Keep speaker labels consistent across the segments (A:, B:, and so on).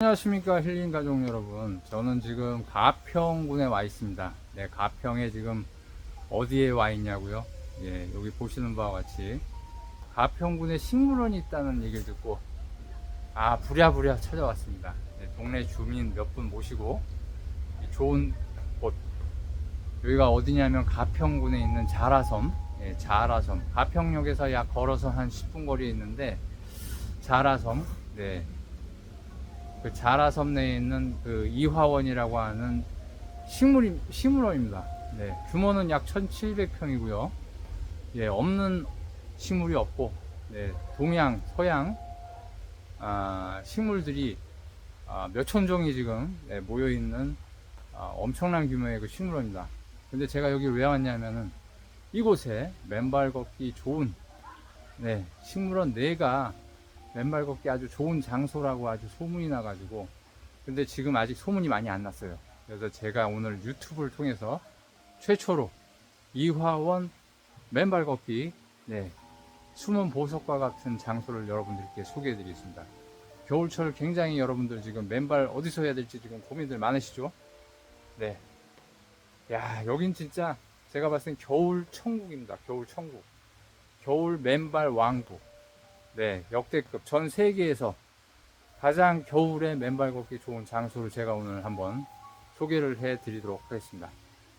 A: 안녕하십니까 힐링 가족 여러분. 저는 지금 가평군에 와 있습니다. 네 가평에 지금 어디에 와 있냐고요? 예 여기 보시는 바와 같이 가평군에 식물원이 있다는 얘기를 듣고 아 부랴부랴 찾아왔습니다. 네, 동네 주민 몇 분 모시고 이 좋은 곳. 여기가 어디냐면 가평군에 있는 자라섬. 예, 자라섬. 가평역에서 약 걸어서 한 10분 거리에 있는데 자라섬. 네 그 자라섬 내에 있는 그 이화원이라고 하는 식물이, 식물원입니다. 네, 규모는 약 1,700평이고요. 예, 없는 식물이 없고, 네, 동양, 서양, 아, 식물들이 아, 몇천 종이 지금 네, 모여 있는 아, 엄청난 규모의 그 식물원입니다. 근데 제가 여기 왜 왔냐면은 이곳에 맨발 걷기 좋은 네, 식물원 내가 맨발 걷기 아주 좋은 장소라고 아주 소문이 나가지고 근데 지금 아직 소문이 많이 안 났어요. 그래서 제가 오늘 유튜브를 통해서 최초로 이화원 맨발 걷기 네, 숨은 보석과 같은 장소를 여러분들께 소개해 드리겠습니다. 겨울철 굉장히 여러분들 지금 맨발 어디서 해야 될지 지금 고민들 많으시죠? 네. 야 여긴 진짜 제가 봤을 땐 겨울 천국입니다. 겨울 천국. 겨울 맨발 왕국 네, 역대급 전 세계에서 가장 겨울에 맨발 걷기 좋은 장소를 제가 오늘 한번 소개를 해 드리도록 하겠습니다.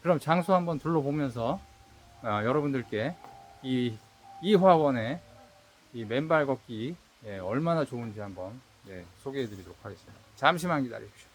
A: 그럼 장소 한번 둘러보면서 어, 여러분들께 이 이화원의 이 맨발 걷기 예, 얼마나 좋은지 한번 예, 소개해 드리도록 하겠습니다. 잠시만 기다려 주십시오.